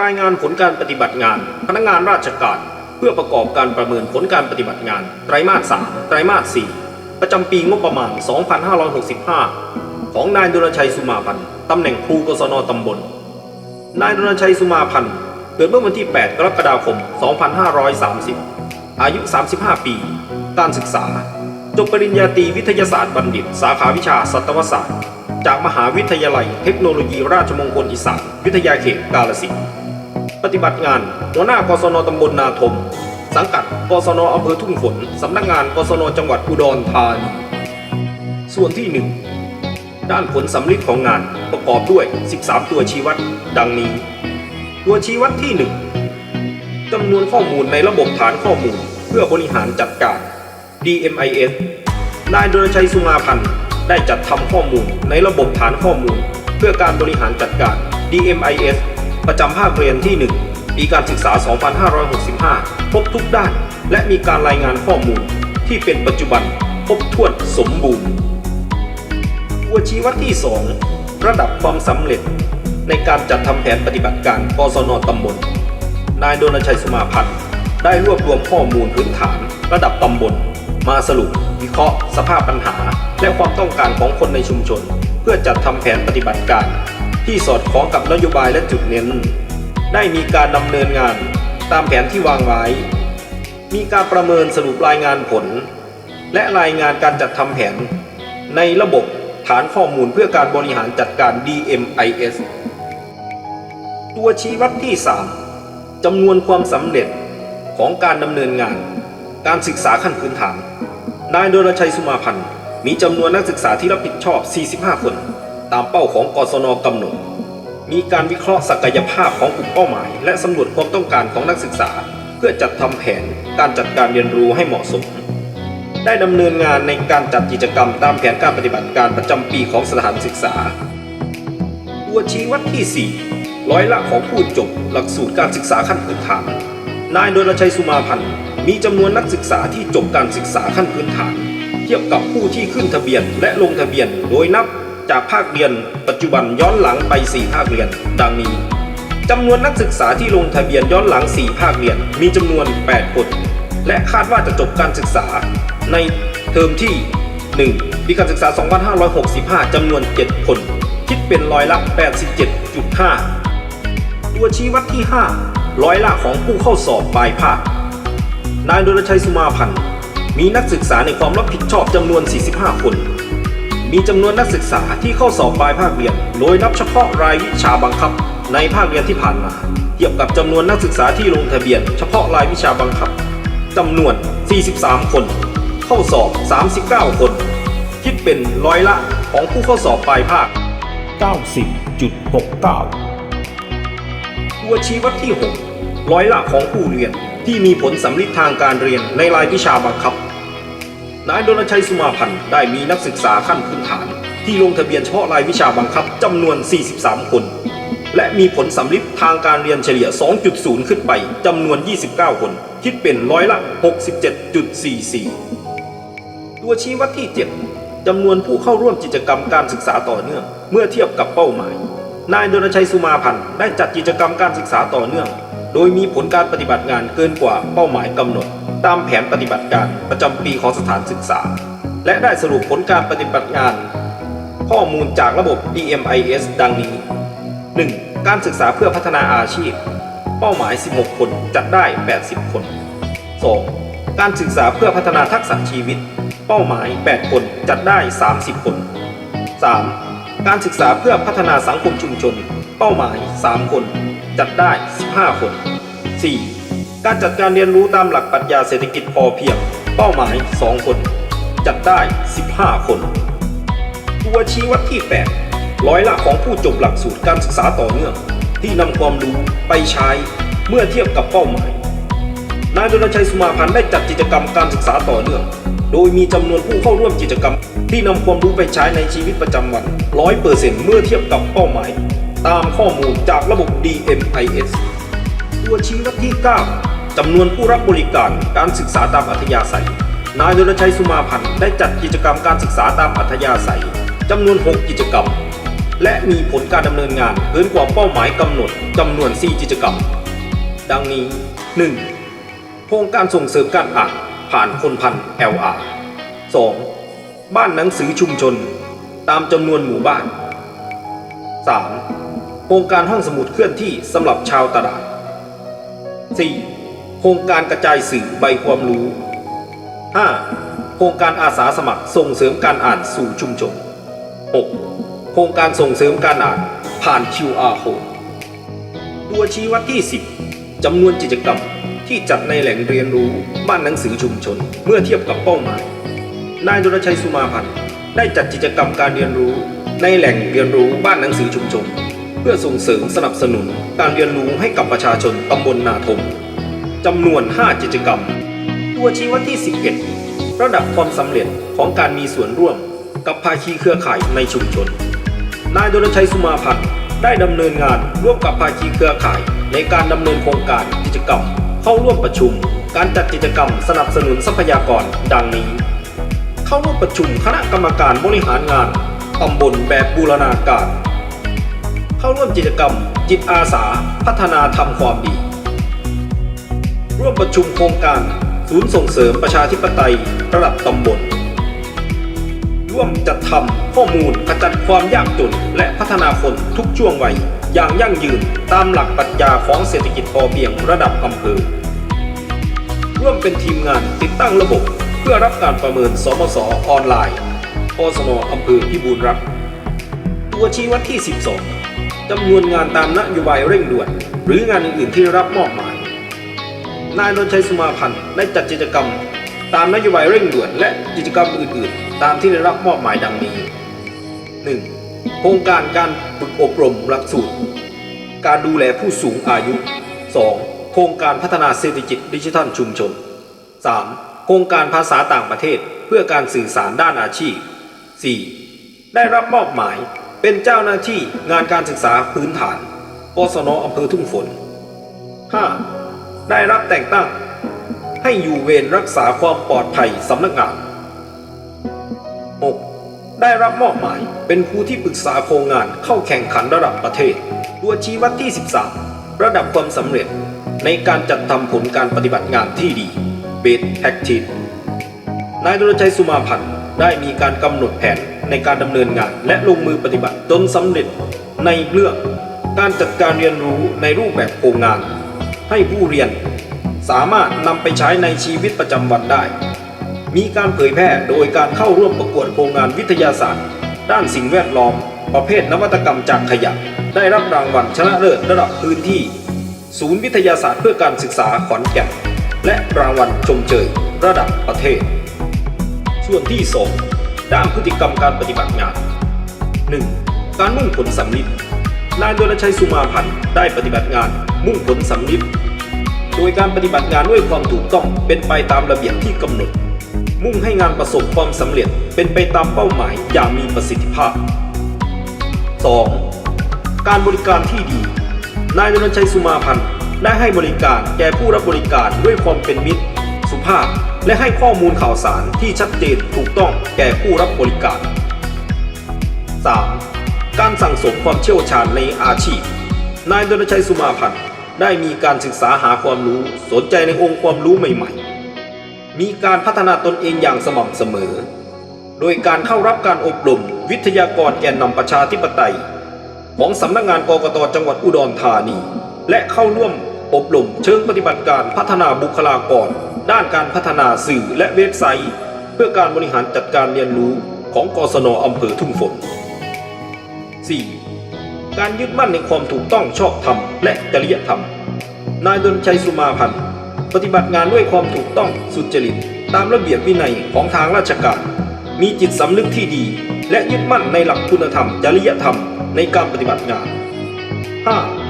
รายงานผลการปฏิบัติงาน พนักงานราชการ เพื่อประกอบการประเมินผลการปฏิบัติงาน ไตรมาส3ไตรมาส4ประจำปีงบประมาณ 2565 ของนายดุลชัยสุมาพันธ์ตำแหน่งครูกศนตำบล นายดุลชัยสุมาพันธ์เกิดเมื่อวันที่ 8 กรกฎาคม 2530 อายุ 35 ปี การศึกษา จบปริญญาตรีวิทยาศาสตร์บัณฑิต สาขาวิชาสัตวศาสตร์ จากมหาวิทยาลัยเทคโนโลยีราชมงคลอีสานวิทยาเขตกาลสินปฏิบัติงานหัวหน้ากศนตำบลนาทม สังกัดกศนอำเภอทุ่งฝน สำนักงานกศนจังหวัดอุดรธานีส่วนที่ 1 ด้านผลสำลิดของงานประกอบด้วย 13 ตัวชี้วัด ดังนี้ ตัวชี้วัดที่ 1จำนวนข้อมูลในระบบฐานข้อมูล เพื่อบริหารจัดการ DMIS นายดลชัยสุมาพันธ์ ได้จัดทำข้อมูลในระบบฐานข้อมูล เพื่อการบริหารจัดการ DMIS ประจำภาคเรียนที่ 1 ปีการศึกษา 2565 พบทุกด้าน และมีการรายงานข้อมูล ที่เป็นปัจจุบันครบถ้วนสมบูรณ์ตัวชี้วัดที่ 2 ระดับความสำเร็จ ในการจัดทำแผนปฏิบัติการกศนตำบล นายโดนชัยสมาพันธ์ได้รวบรวมข้อมูลพื้นฐาน ระดับตำบลมาสรุป วิเคราะห์ สภาพปัญหา และความต้องการของคนในชุมชน เพื่อจัดทำแผนปฏิบัติการ ที่สอดคล้องกับนโยบายและจุดเน้น ได้มีการดำเนินงานตามแผนที่วางไว้ มีการประเมินสรุปรายงานผล และรายงานการจัดทำแผน ในระบบฐานข้อมูลเพื่อการบริหารจัดการ DMIS ตัวชี้วัดที่ 3จำนวนความสำเร็จของการดำเนินงาน การศึกษาขั้นพื้นฐาน นายดลชัยสุมาพันธ์มีจำนวนนักศึกษาที่รับผิดชอบ 45 คน ตามเป้าของกศนกำหนด มีการวิเคราะห์ศักยภาพของกลุ่มเป้าหมาย และสำรวจความต้องการของนักศึกษา เพื่อจัดทำแผนการจัดการเรียนรู้ให้เหมาะสม ได้ดำเนินงานในการจัดกิจกรรมตามแผนการปฏิบัติการประจำปีของสถานศึกษา ตัวชี้วัดที่ 4 ร้อยละของผู้จบ หลักสูตรการศึกษาขั้นพื้นฐาน นายโดลชัยสุมาพันธ์ มีจำนวนนักศึกษาที่จบการศึกษาขั้นพื้นฐาน เทียบกับผู้ที่ขึ้นทะเบียนและลงทะเบียนโดยนับจากภาคเรียน ปัจจุบันย้อนหลังไป 4 ภาคเรียน ดังนี้จำนวนนักศึกษาที่ลงทะเบียนย้อนหลัง 4 ภาคเรียนมีจำนวน 8 คน และคาดว่าจะจบการศึกษาในเทอมที่ 1 ปีการศึกษา 2565 จำนวน 7 คน คิดเป็นร้อยละ 87.5 ตัวชี้วัดที่ 5 ร้อยละของผู้เข้าสอบปลายภาค นายดลชัยสุมาพันธ์ มีนักศึกษาในความรับผิดชอบจำนวน 45 คน มีจำนวนนักศึกษาที่เข้าสอบปลายภาคเรียน โดยนับเฉพาะรายวิชาบังคับ ในภาคเรียนที่ผ่านมา เทียบกับจำนวนนักศึกษาที่ลงทะเบียน เฉพาะรายวิชาบังคับจำนวน 43 คน เข้าสอบ 39 คน คิดเป็นร้อยละของผู้เข้าสอบปลายภาค 90.69 ตัวชี้วัดที่ 6 ร้อยละของผู้เรียน ที่มีผลสำลิดทางการเรียนในรายวิชาบังคับ นายดลชัยสุมาพันธ์ได้มีนักศึกษาขั้นพื้นฐาน ที่ลงทะเบียนเฉพาะรายวิชาบังคับจำนวน 43 คน และมีผลสำลิดทางการเรียนเฉลี่ย 2.0 ขึ้นไปจำนวน 29 คน คิดเป็นร้อยละ 67.44 ตัวชี้วัดที่ 7จำนวนผู้เข้าร่วมกิจกรรมการศึกษาต่อเนื่อง เมื่อเทียบกับเป้าหมาย นายดลชัยสุมาพันธ์ได้จัดกิจกรรมการศึกษาต่อเนื่อง โดยมีผลการปฏิบัติงานเกินกว่าเป้าหมายกำหนด ตามแผนปฏิบัติการประจำปีของสถานศึกษา และได้สรุปผลการปฏิบัติงาน ข้อมูลจากระบบ DMIS ดังนี้ 1. การศึกษาเพื่อพัฒนาอาชีพ เป้าหมาย 16 คนจัดได้ 80 คน 2. การศึกษาเพื่อพัฒนาทักษะชีวิต เป้าหมาย 8 คนจัดได้ 30 คน 3. การศึกษาเพื่อพัฒนาสังคมชุมชน เป้าหมาย 3 คน จัดได้ 15 คน 4. การจัดการเรียนรู้ตามหลักปรัชญาเศรษฐกิจพอเพียง เป้าหมาย 2 คน จัดได้ 15 คนตัวชี้วัดที่ 8 ร้อยละของผู้จบหลักสูตรการศึกษาต่อเนื่อง ที่นำความรู้ไปใช้เมื่อเทียบกับเป้าหมาย นายดลชัยสุมาพันธ์ได้จัดกิจกรรมการศึกษาต่อเนื่อง โดยมีจำนวนผู้เข้าร่วมกิจกรรม ที่นำความรู้ไปใช้ในชีวิตประจำวัน 100%เมื่อเทียบกับเป้าหมาย ตามข้อมูลจากระบบ DMIS ตัวชี้วัดที่ 9จำนวนผู้รับบริการการศึกษาตามอัธยาศัย นายดลชัยสุมาพันธ์ได้จัดกิจกรรมการศึกษาตามอัธยาศัยจำนวน 6 กิจกรรม และมีผลการดำเนินงานเกินกว่าเป้าหมายกำหนดจำนวน 4 กิจกรรม ดังนี้ 1. โครงการส่งเสริมการอ่านผ่านคนพัน LR 2. บ้านหนังสือชุมชน ตามจำนวนหมู่บ้าน 3. โครงการห้องสมุดเคลื่อนที่สำหรับชาวตลาด 4. โครงการกระจายสื่อใบความรู้ 5. โครงการอาสาสมัครส่งเสริมการอ่านสู่ชุมชน 6. โครงการส่งเสริมการอ่านผ่าน QR code ตัวชี้วัดที่ 10จำนวนกิจกรรมที่จัดในแหล่งเรียนรู้บ้านหนังสือชุมชน เมื่อเทียบกับเป้าหมาย นายดลชัยสุมาพันธ์ได้จัดกิจกรรมการเรียนรู้ในแหล่งเรียนรู้บ้านหนังสือชุมชน พื่อส่งเสริมสนับสนุนการเรียนรู้ให้กับประชาชนตำบลนาทมจำนวน 5 กิจกรรม ตัวชี้วัดที่ 11 ระดับความสำเร็จของการมีส่วนร่วม กับภาคีเครือข่ายในชุมชน นายดลชัยสุมาพันธ์ได้ดำเนินงานร่วมกับภาคีเครือข่ายในการดำเนินโครงการกิจกรรม เข้าร่วมประชุม การจัดกิจกรรมสนับสนุนทรัพยากรดังนี้ เข้าร่วมประชุมคณะกรรมการบริหารงานตำบลแบบบูรณาการ เข้าร่วมกิจกรรม จิตอาสา พัฒนาทำความดี ร่วมประชุมโครงการ ศูนย์ส่งเสริมประชาธิปไตยระดับตำบล ร่วมจัดทำข้อมูลขจัดความยากจนและพัฒนาคนทุกช่วงวัยอย่างยั่งยืนตามหลักปรัชญาของเศรษฐกิจพอเพียงระดับอำเภอ ร่วมเป็นทีมงานติดตั้งระบบ เพื่อรับการประเมินสมสออนไลน์อสนอำเภอพิบูลรักตัวชี้วัดที่ 12 จำนวนงานตามนโยบายเร่งด่วน หรืองานอื่นๆที่รับมอบหมาย นายนนชัยสมาพันธ์ได้จัดกิจกรรม ตามนโยบายเร่งด่วน และกิจกรรมอื่นๆ ตามที่ได้รับมอบหมายดังนี้ 1. โครงการการฝึกอบรมหลักสูตร การดูแลผู้สูงอายุ 2. โครงการพัฒนาเศรษฐกิจดิจิทัลชุมชน 3. โครงการภาษาต่างประเทศเพื่อการสื่อสารด้านอาชีพ 4. ได้รับมอบหมาย เป็นเจ้าหน้าที่งานการศึกษาพื้นฐานปสนอำเภอทุ่งฝน 5. ได้รับแต่งตั้ง ให้อยู่เวรรักษาความปลอดภัยสำนักงาน 6. ได้รับมอบหมายเป็นผู้ที่ปรึกษาโครงงานเข้าแข่งขันระดับประเทศ ตัวชี้วัดที่ 13 ระดับความสำเร็จในการจัดทำผลการปฏิบัติงานที่ดี Best Practice นายดลชัยสุมาพันธ์ได้มีการกำหนดแผน ในการดำเนินงาน และลงมือปฏิบัติจนสำเร็จในเรื่องการจัดการเรียนรู้ในรูปแบบโครงงาน ให้ผู้เรียนสามารถนำไปใช้ในชีวิตประจำวันได้ มีการเผยแพร่โดยการเข้าร่วมประกวดโครงงานวิทยาศาสตร์ ด้านสิ่งแวดล้อม ประเภทนวัตกรรมจากขยะ ได้รับรางวัลชนะเลิศระดับพื้นที่ ศูนย์วิทยาศาสตร์เพื่อการศึกษาขอนแก่นและรางวัลชมเชยระดับประเทศ ส่วนที่ 2 ด้านพฤติกรรมการปฏิบัติงาน 1. การมุ่งผลสำลิดนายดลชัยสุมาพันธ์ได้ปฏิบัติงานมุ่งผลสำลิดโดยการปฏิบัติงานด้วยความถูกต้องเป็นไปตามระเบียบที่กำหนด มุ่งให้งานประสบความสำเร็จเป็นไปตามเป้าหมายอย่างมีประสิทธิภาพ 2. การบริการที่ดี นายดลชัยสุมาพันธ์ได้ให้บริการแก่ผู้รับบริการด้วยความเป็นมิตร สุภาพ และให้ข้อมูลข่าวสารที่ชัดเจนถูกต้องแก่ผู้รับบริการ 3. การสั่งสมความเชี่ยวชาญในอาชีพ นายดลชัยสุมาพันธ์ได้มีการศึกษาหาความรู้สนใจในองค์ความรู้ใหม่ ๆ มีการพัฒนาตนเองอย่างสม่ำเสมอ โดยการเข้ารับการอบรมวิทยากรแกนนำประชาธิปไตย ของสำนักงานกกตจังหวัดอุดรธานี และเข้าร่วม อบรมเชิงปฏิบัติการพัฒนาบุคลากร ด้านการพัฒนาสื่อและเว็บไซต์ เพื่อการบริหารจัดการเรียนรู้ของกศนอำเภอทุ่งฝน 4. การยึดมั่นในความถูกต้องชอบธรรมและจริยธรรม นายดลชัยสุมาพันธ์ปฏิบัติงานด้วยความถูกต้องสุจริต ตามระเบียบวินัยของทางราชการ มีจิตสำนึกที่ดี และยึดมั่นในหลักคุณธรรม จริยธรรมในการปฏิบัติงาน 5.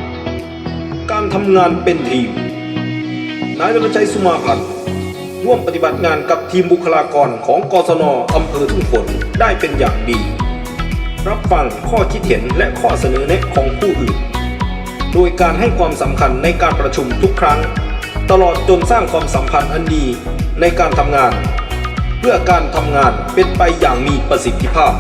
การทำงานเป็นทีม นายดลชัยสุมาพันธ์ร่วมปฏิบัติงานกับทีมบุคลากรของกศนอำเภอทุ่งฝนได้เป็นอย่างดี รับฟังข้อคิดเห็นและข้อเสนอแนะของผู้อื่น โดยการให้ความสำคัญในการประชุมทุกครั้ง ตลอดจนสร้างความสัมพันธ์อันดีในการทำงาน เพื่อการทำงานเป็นไปอย่างมีประสิทธิภาพ